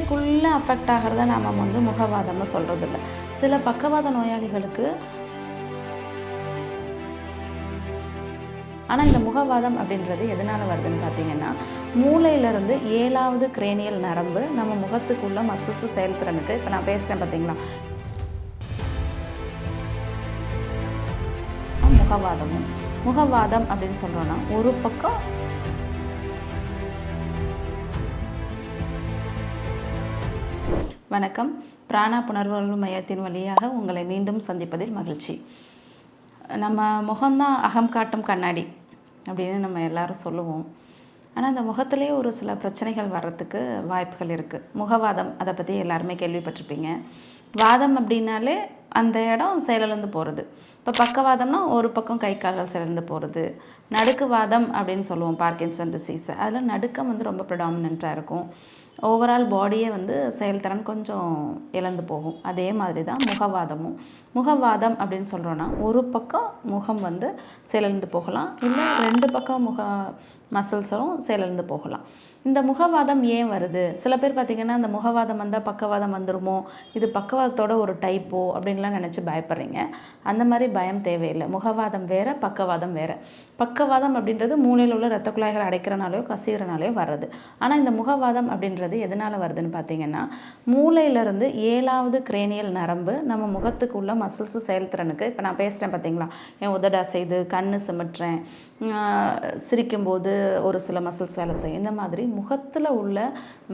மூளைக்குள்ளே affect ஆகிறத நாம் வந்து முகவாதம்னு சொல்கிறது இல்லை சில பக்கவாத நோயாளிகளுக்கு ஆனால் இந்த முகவாதம் அப்படின்றது எதனால் வருதுன்னு பார்த்தீங்கன்னா மூளையிலிருந்து ஏழாவது கிரேனியல் நரம்பு நம்ம முகத்துக்குள்ள மசில்ஸ் செயல்திறனுக்கு இப்போ நான் பேசுகிறேன் பார்த்தீங்களா முகவாதமும். முகவாதம் அப்படின்னு சொல்கிறோன்னா ஒரு பக்கம் வணக்கம். பிராணா புணர்வு மையத்தின் வழியாக உங்களை மீண்டும் சந்திப்பதில் மகிழ்ச்சி. நம்ம முகம்தான் அகம் காட்டும் கண்ணாடி அப்படின்னு நம்ம எல்லாரும் சொல்லுவோம். ஆனால் அந்த முகத்திலே ஒரு சில பிரச்சனைகள் வர்றதுக்கு வாய்ப்புகள் இருக்குது முகவாதம் அதை பற்றி எல்லாருமே கேள்விப்பட்டிருப்பீங்க. வாதம் அப்படின்னாலே அந்த இடம் செயலிழந்து போகிறது இப்போ பக்கவாதம்னா ஒரு பக்கம் கை கால்கள் செயலிழந்து போகிறது நடுக்குவாதம் அப்படின்னு சொல்லுவோம் பார்க்கின்சன் டிசீஸ் அதில் நடுக்கம் வந்து ரொம்ப ப்ரிடாமினண்ட்டாக இருக்கும். ஓவரால் பாடியே வந்து செயல்திறன் கொஞ்சம் இழந்து போகும். அதே மாதிரி தான் முகவாதமும். முகவாதம் அப்படின்னு சொல்கிறோன்னா ஒரு பக்கம் முகம் வந்து செயலிழந்து போகலாம். இல்லை ரெண்டு பக்கம் முக மசில்ஸும் செயலிழந்து போகலாம். இந்த முகவாதம் ஏன் வருது? சில பேர் பார்த்திங்கன்னா இந்த முகவாதம் வந்தால் பக்கவாதம் வந்துடுமோ இது பக்கவாதத்தோட ஒரு டைப்போ அப்படின்லாம் நினச்சி பயப்படுறீங்க. அந்த மாதிரி பயம் தேவையில்லை. முகவாதம் வேறு பக்கவாதம் வேறு. பக்கவாதம் அப்படின்றது மூளையில் உள்ள ரத்த குழாய்கள் அடைக்கிறனாலையோ கசிகிறனாலையோ வர்றது. ஆனால் இந்த முகவாதம் அப்படின்றது எதனால் வருதுன்னு பார்த்தீங்கன்னா மூளையிலேருந்து ஏழாவது கிரேனியல் நரம்பு நம்ம முகத்துக்கு உள்ள மசில்ஸ் செயல்திறனுக்கு இப்போ நான் பேசுகிறேன் பார்த்தீங்களா என் உதடா செய்து கண் சிமிட்டுறேன் சிரிக்கும்போது ஒரு சில மசில்ஸ் வேலை செய்யும். இந்த மாதிரி முகத்தில் உள்ள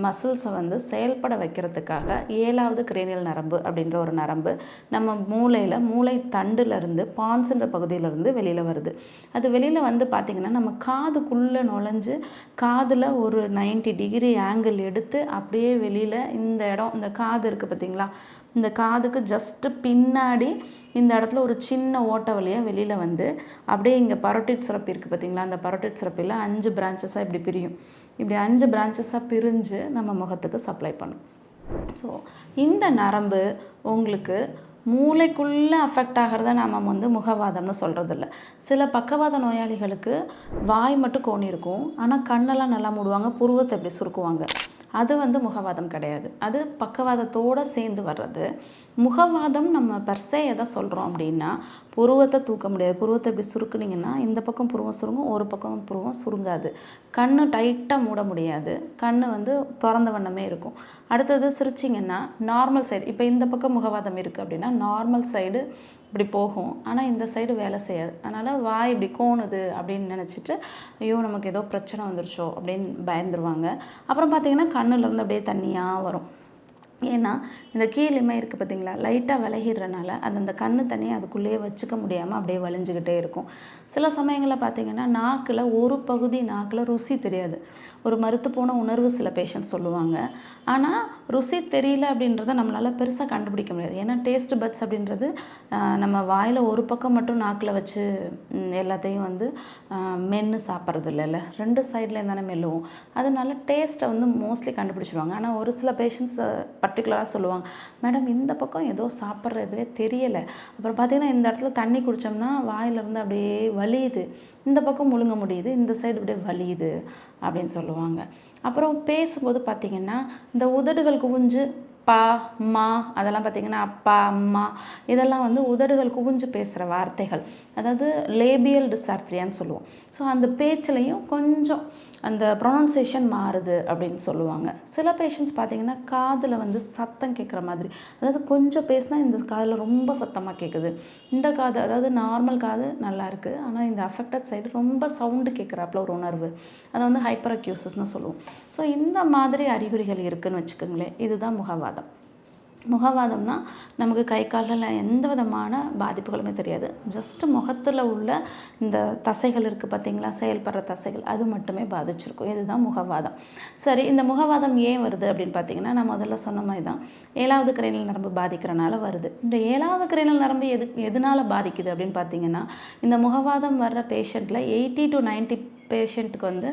மசில்ஸை வந்து செயல்பட வைக்கிறதுக்காக ஏழாவது கிரேனியல் நரம்பு அப்படின்ற ஒரு நரம்பு நம்ம மூளையில் மூளை தண்டுலேருந்து பான்ஸுன்ற பகுதியிலேருந்து வெளியில் வருது. அது வெளியில் வந்து வந்து பார்த்திங்கன்னா நம்ம காதுக்குள்ளே நுழைஞ்சு காதில் ஒரு 90 டிகிரி ஆங்கிள் எடுத்து அப்படியே வெளியில் இந்த இடம் இந்த காது இருக்குது பார்த்தீங்களா இந்த காதுக்கு ஜஸ்ட்டு பின்னாடி இந்த இடத்துல ஒரு சின்ன ஓட்டை வழியாக வெளியில் வந்து அப்படியே இங்கே பரோட்டிட் சிறப்பு இருக்குது பார்த்தீங்களா அந்த பரோட்டிட் சிறப்பில் அஞ்சு பிரான்ச்சஸாக இப்படி பிரியும். இப்படி அஞ்சு பிரான்ச்சஸாக பிரிஞ்சு நம்ம முகத்துக்கு சப்ளை பண்ணும். ஸோ இந்த நரம்பு உங்களுக்கு மூளைக்குள்ளே அஃபெக்ட் ஆகிறத நாம் வந்து முகவாதம்னு சொல்கிறதில்ல சில பக்கவாத நோயாளிகளுக்கு வாய் மட்டும் கோணி இருக்கும். ஆனால் கண்ணெல்லாம் நல்லா மூடுவாங்க புருவத்தை இப்படி சுருக்குவாங்க. அது வந்து முகவாதம் கிடையாது. அது பக்கவாதத்தோடு சேர்ந்து வர்றது. முகவாதம் நம்ம பர்சே எதை சொல்கிறோம் அப்படின்னா புருவத்தை தூக்க முடியாது. புருவத்தை இப்படி சுருக்குனிங்கன்னா இந்த பக்கம் புருவம் சுருங்கும் ஒரு பக்கம் புருவம் சுருங்காது. கண்ணு டைட்டாக மூட முடியாது. கண் வந்து திறந்த வண்ணமே இருக்கும். அடுத்தது சிரிச்சிங்கன்னா நார்மல் சைடு இப்போ இந்த பக்கம் முகவாதம் இருக்குது அப்படின்னா நார்மல் சைடு இப்படி போகும். ஆனால் இந்த சைடு வேலை செய்யாது. அதனால் வாய் இப்படி கோணுது அப்படின்னு நினச்சிட்டு ஐயோ நமக்கு ஏதோ பிரச்சனை வந்துருச்சோ அப்படின்னு பயந்துருவாங்க. அப்புறம் பார்த்திங்கன்னா கண்ணுலேருந்து அப்படியே தண்ணியாக வரும். ஏன்னா இந்த கீழிமை இருக்குது பார்த்தீங்களா லைட்டாக விலகிடுறனால அது அந்த கண்ணு தண்ணியை அதுக்குள்ளேயே வச்சுக்க முடியாமல் அப்படியே வலிஞ்சுக்கிட்டே இருக்கும். சில சமயங்களில் பார்த்தீங்கன்னா நாக்கில் ஒரு பகுதி நாக்கில் ருசி தெரியாது. ஒரு மறுத்து போன உணர்வு சில பேஷண்ட் சொல்லுவாங்க. ஆனால் ருசி தெரியல அப்படின்றத நம்மளால் பெருசாக கண்டுபிடிக்க முடியாது. ஏன்னா டேஸ்ட் பட்ஸ் அப்படின்றது நம்ம வாயில் ஒரு பக்கம் மட்டும் நாக்கில் வச்சு எல்லாத்தையும் வந்து மென்று சாப்பிட்றது இல்லைல்ல? ரெண்டு சைட்லேயும் தானே மெல்லுவோம். அதனால டேஸ்ட்டை வந்து மோஸ்ட்லி கண்டுபிடிச்சிருவாங்க. ஆனால் ஒரு சில பேஷண்ட்ஸ் பர்டிகுலராக சொல்லுவாங்க. மேடம் இந்த பக்கம் ஏதோ சாப்பிட்ற இதுவே தெரியலை. அப்புறம் பார்த்தீங்கன்னா இந்த இடத்துல தண்ணி குடித்தோம்னா வாயிலிருந்து அப்படியே வலியுது. இந்த பக்கம் முழுங்க முடியுது. இந்த சைடு அப்படியே வலியுது. அப்படின்னு சொல்லுவாங்க. அப்புறம் பேசும்போது பார்த்திங்கன்னா இந்த உதடுகள் குவிஞ்சு பா அம்மா அதெல்லாம் பார்த்தீங்கன்னா அப்பா அம்மா இதெல்லாம் வந்து உதடுகள் குவிஞ்சு பேசுகிற வார்த்தைகள். அதாவது லேபியல் டிசார்ட்ரியான்னு சொல்லுவோம். ஸோ அந்த பேச்சிலையும் கொஞ்சம் அந்த ப்ரொனன்சியேஷன் மாறுது அப்படின்னு சொல்லுவாங்க. சில பேஷண்ட்ஸ் பார்த்தீங்கன்னா காதில் வந்து சத்தம் கேட்குற மாதிரி. அதாவது கொஞ்சம் பேசினா இந்த காதில் ரொம்ப சத்தமாக கேட்குது இந்த காது அதாவது நார்மல் காது நல்லா இருக்குது ஆனால் இந்த அஃபெக்டட் சைடு ரொம்ப சவுண்டு கேட்குறாப்புல ஒரு உணர்வு. அதை வந்து ஹைப்பர் அக்யூசஸ்னு சொல்லுவோம். ஸோ இந்த மாதிரி அறிகுறிகள் இருக்குதுன்னு வச்சுக்கோங்களேன். இதுதான் முகவாதம். முகவாதம்னா நமக்கு கை காலில் எந்த விதமான பாதிப்புகளுமே தெரியாது. ஜஸ்ட்டு முகத்தில் உள்ள இந்த தசைகள் இருக்குது பார்த்தீங்களா செயல்படுற தசைகள் அது மட்டுமே பாதிச்சிருக்கும். இதுதான் முகவாதம். சரி இந்த முகவாதம் ஏன் வருது அப்படின்னு பார்த்தீங்கன்னா நான் முதல்ல சொன்ன மாதிரி தான் ஏழாவது கிரைனல் நரம்பு பாதிக்கிறனால வருது. இந்த ஏழாவது கிரைனல் நரம்பு எது எதனால் பாதிக்குது அப்படின்னு பார்த்தீங்கன்னா இந்த முகவாதம் வர்ற பேஷண்ட்டில் எயிட்டி டு 90 பேஷண்ட்டுக்கு வந்து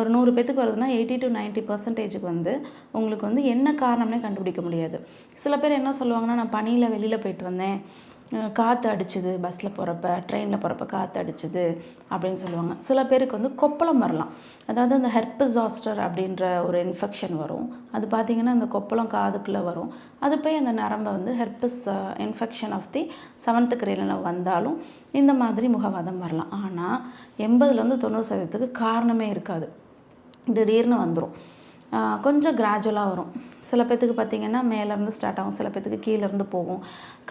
ஒரு நூறு பேத்துக்கு வருதுன்னா எயிட்டி டு 90 பர்சன்டேஜுக்கு வந்து உங்களுக்கு வந்து என்ன காரணம்னே கண்டுபிடிக்க முடியாது. சில பேர் என்ன சொல்லுவாங்கன்னா நான் பனியில் வெளியில் போயிட்டு வந்தேன். காற்று அடிச்சுது. பஸ்ஸில் போகிறப்ப ட்ரெயினில் போகிறப்ப காற்று அடிச்சுது அப்படின்னு சொல்லுவாங்க. சில பேருக்கு வந்து கொப்பளம் வரலாம். அதாவது அந்த ஹெர்பஸ் ஜாஸ்டர் அப்படின்ற ஒரு இன்ஃபெக்ஷன் வரும். அது பார்த்திங்கன்னா அந்த கொப்பளம் காதுக்குள்ளே வரும். அது போய் அந்த நரம்பை வந்து herpes infection of the seventh கிரேலில் வந்தாலும் இந்த மாதிரி முகவாதம் வரலாம். ஆனால் எண்பதுலேருந்து தொண்ணூறு சதவீதத்துக்கு காரணமே இருக்காது. திடீர்னு வந்துடும் கொஞ்சம் கிராஜுவலாக வரும். சில பேர்த்துக்கு பார்த்திங்கன்னா மேலேருந்து ஸ்டார்ட் ஆகும். சில பேர்த்துக்கு கீழேருந்து போகும்.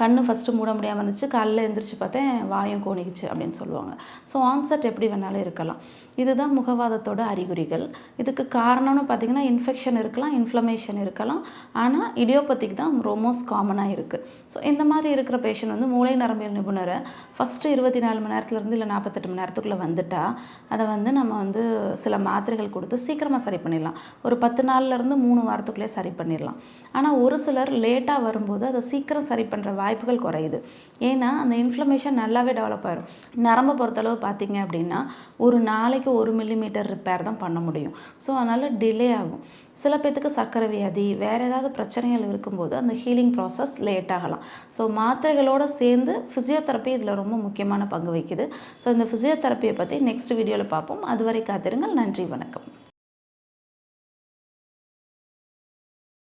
கண் ஃபஸ்ட்டு மூட முடியாமல் இருந்துச்சு. காலைல எழுந்திரிச்சு பார்த்தேன் வாயும் கோணிக்குச்சு அப்படின்னு சொல்லுவாங்க. ஸோ ஆன்செட் எப்படி வேணாலும் இருக்கலாம். இதுதான் முகவாதத்தோட அறிகுறிகள். இதுக்கு காரணம்னு பார்த்திங்கன்னா இன்ஃபெக்ஷன் இருக்கலாம் இன்ஃப்ளமேஷன் இருக்கலாம். ஆனால் இடியோபத்திக்கு தான் மோஸ்ட் காமனாக இருக்குது ஸோ இந்த மாதிரி இருக்கிற பேஷண்ட் வந்து மூளை நரம்பியல் நிபுணரை. ஃபஸ்ட்டு இருபத்தி நாலு மணி நேரத்துலேருந்து இல்லை நாற்பத்தெட்டு மணி நேரத்துக்குள்ளே வந்துட்டால் அதை வந்து நம்ம வந்து சில மாத்திரைகள் கொடுத்து சீக்கிரமாக சரி பண்ணிடலாம். ஒரு பத்து நாள்லேருந்து மூணு வாரத்துக்குள்ளே சரி பண்ணிடலாம். ஆனால் ஒரு சிலர் லேட்டாக வரும்போது அதை சீக்கிரம் சரி பண்ணுற வாய்ப்புகள் குறையுது. ஏன்னா அந்த இன்ஃப்ளமேஷன் நல்லாவே டெவலப் ஆயிரும். நரம்பை பொறுத்தளவு பார்த்தீங்க அப்படின்னா ஒரு நாளைக்கு ஒரு மில்லிமீட்டர் ரிப்பேர் தான் பண்ண முடியும். ஸோ அதனால் டிலே ஆகும். சில பேர்த்துக்கு சர்க்கரை வியாதி வேறு ஏதாவது பிரச்சனைகள் இருக்கும்போது அந்த ஹீலிங் ப்ராசஸ் லேட் ஆகலாம். ஸோ மாத்திரைகளோடு சேர்ந்து ஃபிசியோதெரப்பி இதில் ரொம்ப முக்கியமான பங்கு வகிக்குது. ஸோ இந்த ஃபிசியோதெரப்பியை பற்றி நெக்ஸ்ட் வீடியோவில் பார்ப்போம். அதுவரை காத்திருங்கள். நன்றி வணக்கம்.